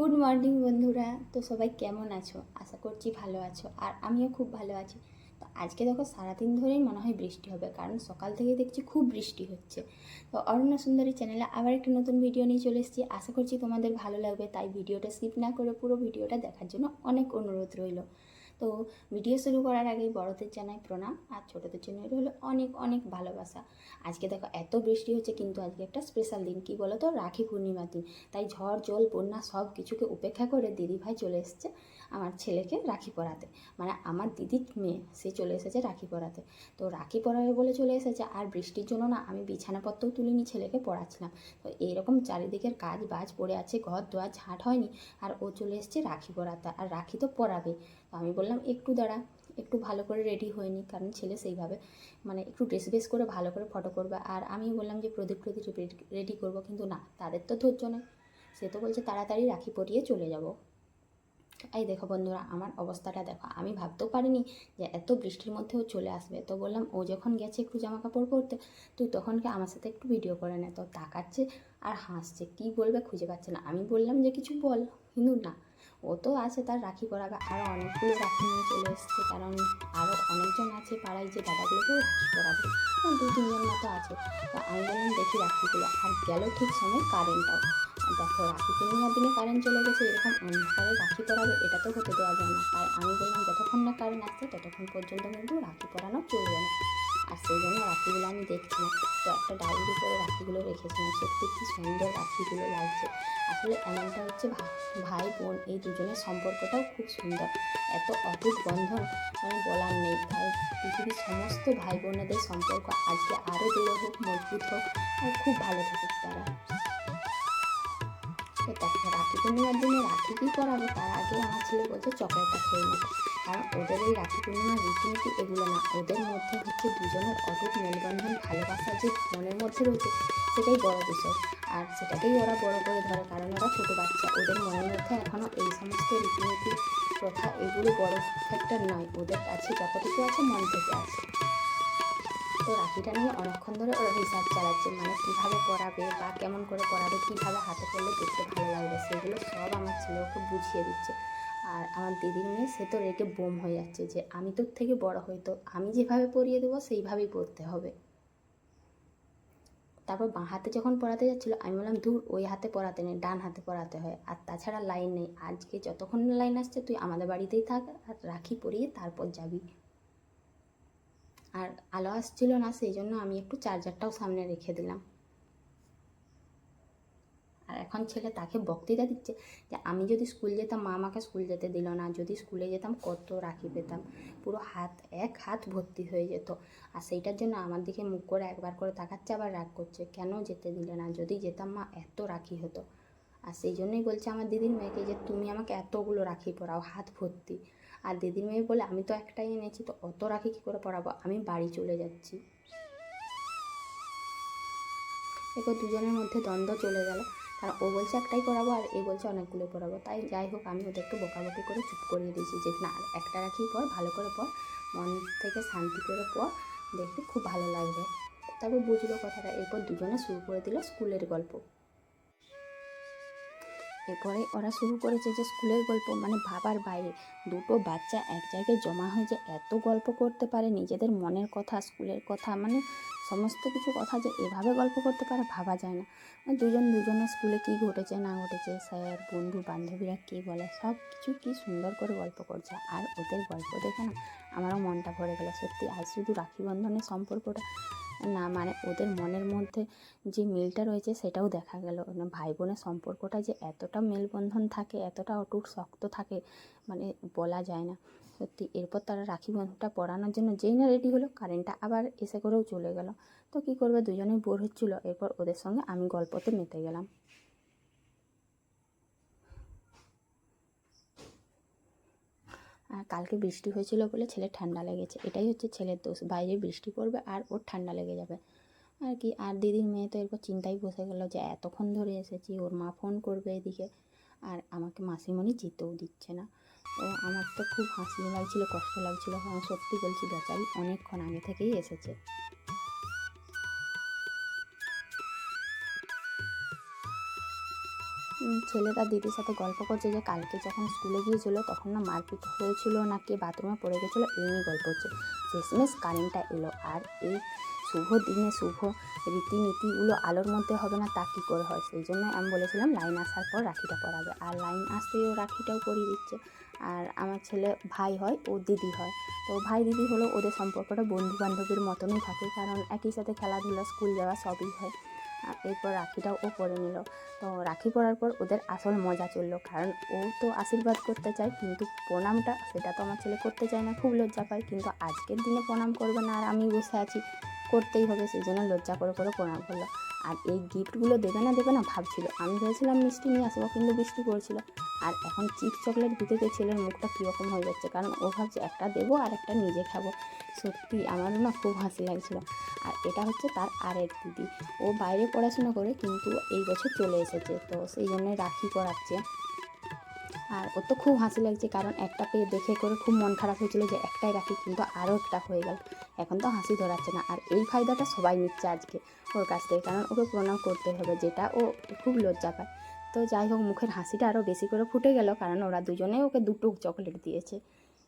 Good morning বন্ধুরা। তো সবাই কেমন আছো? আশা করছি ভালো আছো, আর আমিও খুব ভালো আছি। তো আজকে দেখো, সারাদিন ধরেই মনে হয় বৃষ্টি হবে, কারণ সকাল থেকে দেখছি খুব বৃষ্টি হচ্ছে। তো অরণ্য সুন্দরী চ্যানেলে আবার একটি নতুন ভিডিও নিয়ে চলে এসেছি। আশা করছি তোমাদের ভালো লাগবে, তাই ভিডিওটা স্কিপ না করে পুরো ভিডিওটা দেখার জন্য অনেক অনুরোধ রইল। তো ভিডিও শুরু করার আগেই বড়দের জানাই প্রণাম। আর ছোটদের জন্য হলো অনেক অনেক ভালোবাসা। আজকে দেখো এত বৃষ্টি হচ্ছে, কিন্তু আজকে একটা স্পেশাল দিন। কি বলো তো রাখি পূর্ণিমার দিন। তাই ঝড়, জল, বন্যা সব কিছুকে উপেক্ষা করে দিদিভাই চলে এসছে আমার ছেলেকে রাখি পরাতে। মানে আমার দিদির মেয়ে, সে চলে এসেছে রাখি পরাতে। তো রাখি পরাবে বলে চলে এসেছে, আর বৃষ্টির জন্য না আমি বিছানাপত্রও তুলিনি ছেলেকে পড়াচ্ছিলাম। তো এইরকম চারিদিকের কাজ বাজ পড়ে আছে ঘর দোয়ার ঝাঁট হয়নি, আর ও চলে এসছে রাখি পরাতে। আর রাখি তো পরাবে আমি বললাম, একটু দাঁড়া, একটু ভালো করে রেডি হয়নি কারণ ছেলে সেইভাবে মানে একটু ড্রেস বেস করে ভালো করে ফটো করবে। আর আমি বললাম যে, প্রদীপ প্রদীপ রেডি করব। কিন্তু না, তাদের তো ধৈর্য নেই। সে তো বলছে, তাড়াতাড়ি রাখি পরিয়ে চলে যাব। এই দেখো বন্ধুরা, আমার অবস্থাটা দেখো। আমি ভাবতেও পারিনি যে, এত বৃষ্টির মধ্যেও চলে আসবে। তো বললাম, ও যখন গেছে একটু জামা কাপড় পরতে, তুই তখনকে আমার সাথে একটু ভিডিও করে নে। তো তাকাচ্ছে আর হাসছে, কি বলবে খুঁজে পাচ্ছে না। আমি বললাম যে, কিছু বল। কিন্তু না ও তো আছে তার রাখি পরাবে আরও অনেকগুলো রাখি নিয়ে চলে এসছে, কারণ আরও অনেকজন আছে পাড়ায় যে দাদাগুলোকেও রাখি পরাবে দু তিনজন মতো আছে। তো আমি দেখি রাখিগুলো। আর গেল ঠিক সময় কারেন্টটাও দেখো রাখি পূর্ণিমার দিনে কারেন্ট চলে গেছে, এরকম অন্ধকারে রাখি পরাবে এটা তো হতে দেওয়া যায় না। তাই আমি বললাম, যতক্ষণ না কারেন্ট আসছে ততক্ষণ পর্যন্ত কিন্তু রাখি পরানো চলবে না। আর সেই জন্য রাখিগুলো আমি দেখছিলাম তো একটা ডায়েরির উপরে রাখিগুলো রেখেছিলাম, সত্যি কি সুন্দর রাখিগুলো লাগছে। আসলে এমনটা হচ্ছে ভাই বোন, এই দুজনের সম্পর্কটাও খুব সুন্দর। এত অটুট বন্ধন মানে বলার নেই। তাই পৃথিবীর সমস্ত ভাই বোনেদের সম্পর্ক আজকে আরও দৃঢ় হোক, মজবুত হোক, আর খুব ভালো থাকুক তারা। তো রাখি পূর্ণিমার দিনে রাখি কী করাবো? তার আগে আমার ছেলে বলছে চকলেটটা খেয়ে নেব কারণ ওদের এই রাখি পূর্ণিমার রীতিনীতি এগুলো না। ওদের মধ্যে হচ্ছে দুজনের অটুট মেলবন্ধন, ভালোবাসা যে মনের মধ্যে রয়েছে, সেটাই বড় বিষয়। আর সেটাকেই ওরা বড় করে ধরে। কারণ ওরা ছোটো বাচ্চা। ওদের মনের মধ্যে এখনও এই সমস্ত রীতিনীতি, প্রথা এগুলো বড় ফ্যাক্টর নয়। ওদের কাছে যতটুকু আছে, মন থেকে আছে। তো রাখিটা নিয়ে অনেকক্ষণ ধরে ওরা রিসার্চ চালাচ্ছে মানে কীভাবে পড়াবে বা কেমন করে পড়াবে, কীভাবে হাতে পড়লে দেখতে ভালো লাগবে, সেগুলো সব আমার ছেলে ওকে বুঝিয়ে দিচ্ছে। আর আমার দিদির মেয়ে, সে তো রেগে বোম হয়ে যাচ্ছে যে, আমি তোর থেকে বড় হই, তো আমি যেভাবে পড়িয়ে দেবো, সেইভাবেই পড়তে হবে। তারপর বাঁ হাতে যখন পড়াতে যাচ্ছিল, আমি বললাম দূর ওই হাতে পড়াতে নেই, ডান হাতে পড়াতে হয়। আর তাছাড়া লাইন নেই। আজকে যতক্ষণ লাইন আসছে, তুই আমাদের বাড়িতেই থাক আর রাখি পরিয়ে তারপর যাবি। আর আলো আসছিল না, সেই জন্য আমি একটু চার্জারটাও সামনে রেখে দিলাম। আর এখন ছেলে তাকে বক্তৃতা দিচ্ছে যে, আমি যদি স্কুল যেতাম, মা আমাকে স্কুল যেতে দিল না। যদি স্কুলে যেতাম, কত রাখি পেতাম। পুরো হাত, এক হাত ভর্তি হয়ে যেত। আর সেইটার জন্য আমার দিকে মুখ করে একবার করে তাকাচ্ছে, আবার রাগ করছে। কেন যেতে দিলে না? যদি যেতাম, মা এত রাখি হতো। আর সেই জন্যই বলছে আমার দিদির মেয়েকে যে, তুমি আমাকে এতগুলো রাখি পরাও, হাত ভর্তি। আর দিদির মেয়ে বলে, আমি তো একটাই এনেছি, তো অত রাখি কী করে পড়াবো? আমি বাড়ি চলে যাচ্ছি। এরপর দুজনের মধ্যে দ্বন্দ্ব চলে গেল। কারণ ও বলছে, একটাই পড়াবো আর এ বলছে অনেকগুলো পড়াবো। তাই যাই হোক, আমি ওদেরকে বকাবকি করে চুপ করিয়ে দিয়েছি যে, না একটা রাখি পর, ভালো করে পর মন থেকে শান্তি করে পর দেখবি খুব ভালো লাগবে। তারপর বুঝলো কথাটা। এরপর দুজনে শুরু করে দিল স্কুলের গল্প। এরপরে ওরা শুরু করেছে যে স্কুলের গল্প মানে ভাবার বাইরে। দুটো বাচ্চা এক জায়গায় জমা হয়ে যে এত গল্প করতে পারে, নিজেদের মনের কথা, স্কুলের কথা মানে সমস্ত কিছু কথা যে এভাবে গল্প করতে পারে, ভাবা যায় না। মানে দুজন দুজনের স্কুলে কী ঘটেছে, না ঘটেছে, স্যার, বন্ধু, বান্ধবীরা কী বলে, সব কিছু কী সুন্দর করে গল্প করছে। আর ওদের গল্প দেখে না, আমারও মনটা ভরে গেল। সত্যি, আজ শুধু রাখি বন্ধনের সম্পর্কটা না মানে ওদের মনের মধ্যে যে মিলটা রয়েছে সেটাও দেখা গেল। মানে ভাই বোনের সম্পর্কটা যে এতটা মেলবন্ধন থাকে, এতটা অটুট শক্ত থাকে মানে বলা যায় না। সত্যি, এরপর তারা রাখি বন্ধনটা পড়ানোর জন্য যেই না রেডি হলো, কারেন্টটা আবার এসে করেও চলে গেল। তো কী করবে? দুজনেই বোর হচ্ছিল। এরপর ওদের সঙ্গে আমি গল্পতে মেতে গেলাম। আর কালকে বৃষ্টি হয়েছিল বলে ছেলে ঠান্ডা লেগেছে। এটাই হচ্ছে ছেলের দোষ। বাইরে বৃষ্টি পড়বে আর ওর ঠান্ডা লেগে যাবে। আর কি, আর দিদির মেয়ে তো এরপর চিন্তাই বসে গেল যে এতক্ষণ ধরে এসেছি, ওর মা ফোন করবে এদিকে। আর আমাকে মাসিমণি যেতেও দিচ্ছে না। তো আমার তো খুব হাসি লাগছিল, কষ্ট লাগছিল। সত্যি বলছি, বেচারি অনেকক্ষণ আগে থেকেই এসেছে। ছেলে তার দিদির সাথে গল্প করছে যে কালকে যখন স্কুলে গিয়েছিল তখন না মারপিট হয়েছিল না কে বাথরুমে পড়ে গেছিল, এই নিয়ে গল্প হচ্ছে শেষমেশ কারেন্টটা এলো আর এই শুভ দিনে শুভ রীতিনীতিগুলো আলোর মধ্যে হবে না তা কী করে হয়? সেই জন্য আমি বলেছিলাম লাইন আসার পর রাখিটা পরাবে। আর লাইন আসতেই ও রাখিটাও পরিয়ে দিচ্ছে। আর আমার ছেলে ভাই হয়, ও দিদি হয়। তো ভাই দিদি হলো ওদের সম্পর্কটা বন্ধু বান্ধবীর মতনই থাকে, কারণ একই সাথে খেলাধুলা, স্কুল যাওয়া সবই হয়। এরপর রাখিটাও ও পরে নিল। তো রাখি পরার পর ওদের আসল মজা চলল, কারণ ও তো আশীর্বাদ করতে চায়, কিন্তু প্রণামটা সেটা তো আমার ছেলে করতে চায় না, খুব লজ্জা পায়, কিন্তু আজকের দিনে প্রণাম করবে না আর আমি বসে আছি, করতেই হবে, সেই জন্য লজ্জা করে করে প্রণাম করল। আর এই গিফটগুলো দেবে না দেবে না ভাবছিল। আমি ভেবেছিলাম মিষ্টি নিয়ে আসব, কিন্তু বৃষ্টি পড়ছিল। আর এখন চিপস চকলেট দিতে গিয়ে ছেলের মুখটা কীরকম হয়ে যাচ্ছে, কারণ ও ভাবছে একটা দেবো আর একটা নিজে খাব। সত্যি আমারও না খুব হাসি লাগছিল। আর এটা হচ্ছে তার আরেক দিদি। ও বাইরে পড়াশোনা করে কিন্তু এই বছর চলে এসেছে, তো সেই জন্যই রাখি করাচ্ছে আর ওর তো খুব হাসি লাগছে, কারণ একটা পেয়ে দেখে করে খুব মন খারাপ হয়েছিল যে একটাই রাখি, কিন্তু আরও একটা হয়ে গেল। এখন তো হাসি ধরাচ্ছে না। আর এই ফায়দাটা সবাই নিচ্ছে আজকে ওর কাছ থেকে। কারণ ওকে প্রণাম করতে হবে, যেটা ও খুব লজ্জা পায়। তো যাই হোক, মুখের হাসিটা আরও বেশি করে ফুটে গেল। কারণ ওরা দুজনে ওকে দুটো চকলেট দিয়েছে।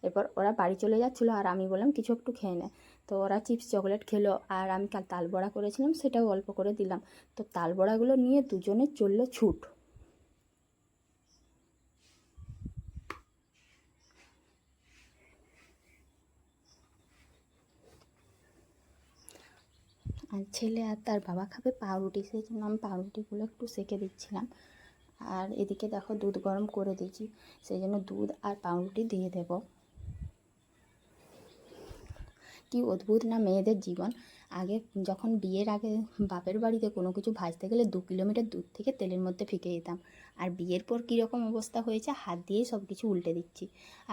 এরপর ওরা বাড়ি চলে যাচ্ছিল আর আমি বললাম, কিছু একটু খেয়ে নে। তো ওরা চিপস, চকলেট খেলো। আর আমি কাল তাল বড়া করেছিলাম, সেটাও অল্প করে দিলাম। তো তাল বড়াগুলো নিয়ে দুজনে চলল ছুট। আর ছেলে আর তার বাবা খাবে পাউরুটি সেই জন্য আমি পাউরুটিগুলো একটু সেকে দিচ্ছিলাম। আর এদিকে দেখো দুধ গরম করে দিয়েছি সেই জন্য দুধ আর পাউরুটি দিয়ে দেব। কি অদ্ভুত না মেয়েদের জীবন। আগে যখন বিয়ের আগে বাপের বাড়িতে কোনো কিছু ভাজতে গেলে দু কিলোমিটার দূর থেকে তেলের মধ্যে ফেঁকে দিতাম। আর বিয়ের পর কীরকম অবস্থা হয়েছে, হাত দিয়েই সব কিছু উল্টে দিচ্ছি।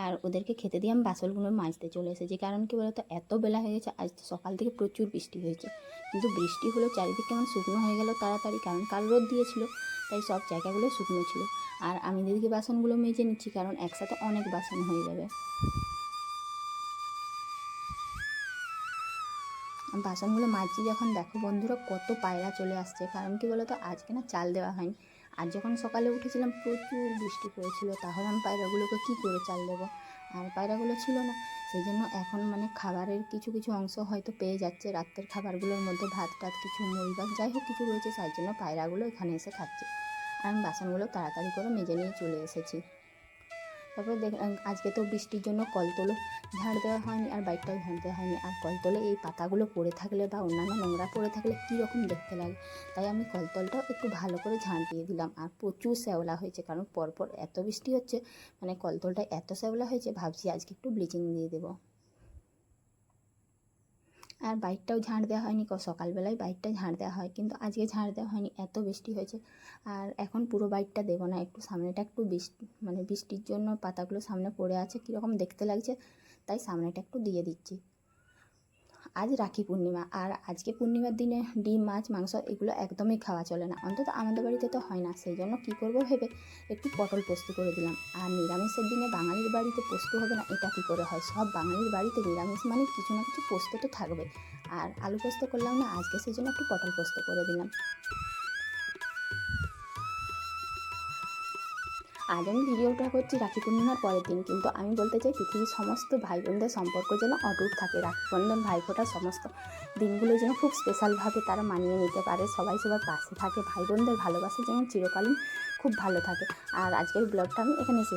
আর ওদেরকে খেতে দিয়ে আমি বাসনগুলো মাজতে চলে এসেছি। কারণ কি বলতো, এত বেলা হয়ে গেছে, আজ সকাল থেকে প্রচুর বৃষ্টি হয়েছে। কিন্তু বৃষ্টি হলো চারিদিক কেমন শুকনো হয়ে গেল তাড়াতাড়ি, কারণ কাল রোদ দিয়েছিল, তাই সব জায়গাগুলো শুকনো ছিল। আর আমি দিদিকে বাসনগুলো মেজে নিচ্ছি, কারণ একসাথে অনেক বাসন হয়ে যাবে। বাসনগুলো মাজছি যখন, দেখো বন্ধুরা কত পায়রা চলে আসছে। কারণ কি বলতো, আজকে না চাল দেওয়া হয়নি। আর যখন সকালে উঠেছিলাম, প্রচুর বৃষ্টি পড়েছিল। তাহলে আমি পায়রাগুলোকে কী করে চাল দেবো? আর পায়রাগুলো ছিল না। সেই জন্য এখন মানে খাবারের কিছু কিছু অংশ হয়তো পেয়ে যাচ্ছে। রাত্রের খাবারগুলোর মধ্যে ভাত টাত, কিছু মুড়ি বা যাই হোক কিছু রয়েছে। তাই জন্য পায়রাগুলো এখানে এসে খাচ্ছে। আর আমি বাসনগুলো তাড়াতাড়ি করে মেজে নিয়ে চলে এসেছি। তারপর দেখ আজকে তো বৃষ্টির জন্য কলতলও ঝাড় দেওয়া হয়নি আর বাইকটাও ঝাড় দেওয়া হয়নি। আর কলতলে এই পাতাগুলো পড়ে থাকলে বা অন্যান্য নোংরা পড়ে থাকলে কীরকম দেখতে লাগে? তাই আমি কলতলটাও একটু ভালো করে ঝাড় দিয়ে দিলাম। আর প্রচুর শ্যাওলা হয়েছে, কারণ পরপর এত বৃষ্টি হচ্ছে মানে কলতলটা এত শ্যাওলা হয়েছে, ভাবছি আজকে একটু ব্লিচিং দিয়ে দেবো। আর বাইকটাও ঝাঁট দেওয়া হয়নি সকালবেলায় বাইকটা ঝাঁট দেওয়া হয়। কিন্তু আজকে ঝাঁট দেওয়া হয়নি, এত বৃষ্টি হয়েছে। আর এখন পুরো বাইকটা দেবো না, একটু সামনেটা একটু বৃষ্টি মানে বৃষ্টির জন্য পাতাগুলো সামনে পড়ে আছে, কীরকম দেখতে লাগছে, তাই সামনেটা একটু দিয়ে দিচ্ছি। আজ রাখি পূর্ণিমা। আর আজকে পূর্ণিমার দিনে ডিম, মাছ, মাংস এগুলো একদমই খাওয়া চলে না। অন্তত আমাদের বাড়িতে তো হয় না। সেই জন্য কী করব ভেবে একটু পটল পোস্ত করে দিলাম। আর নিরামিষের দিনে বাঙালির বাড়িতে পোস্ত হবে না, এটা কী করে হয়? সব বাঙালির বাড়িতে নিরামিষ মানে কিছু না কিছু পোস্ত তো থাকবে। আর আলু পোস্ত করলাম না, আজকে সেই জন্য একটু পটল পোস্ত করে দিলাম। আজ আমি ভিডিওটা করছি রাখি পূর্ণিমার পরের দিন, কিন্তু আমি বলতে চাই পৃথিবীর সমস্ত ভাই বোনদের সম্পর্ক যেন অটুট থাকে। রাখি বন্ধন ভাইফোঁটার সমস্ত দিনগুলো যেন খুব স্পেশালভাবে তারা মানিয়ে নিতে পারে। সবাই সবার পাশে থাকে ভাই বোনদের ভালোবাসা যেমন চিরকালীন খুব ভালো থাকে। আর আজকের ব্লগটা আমি এখানে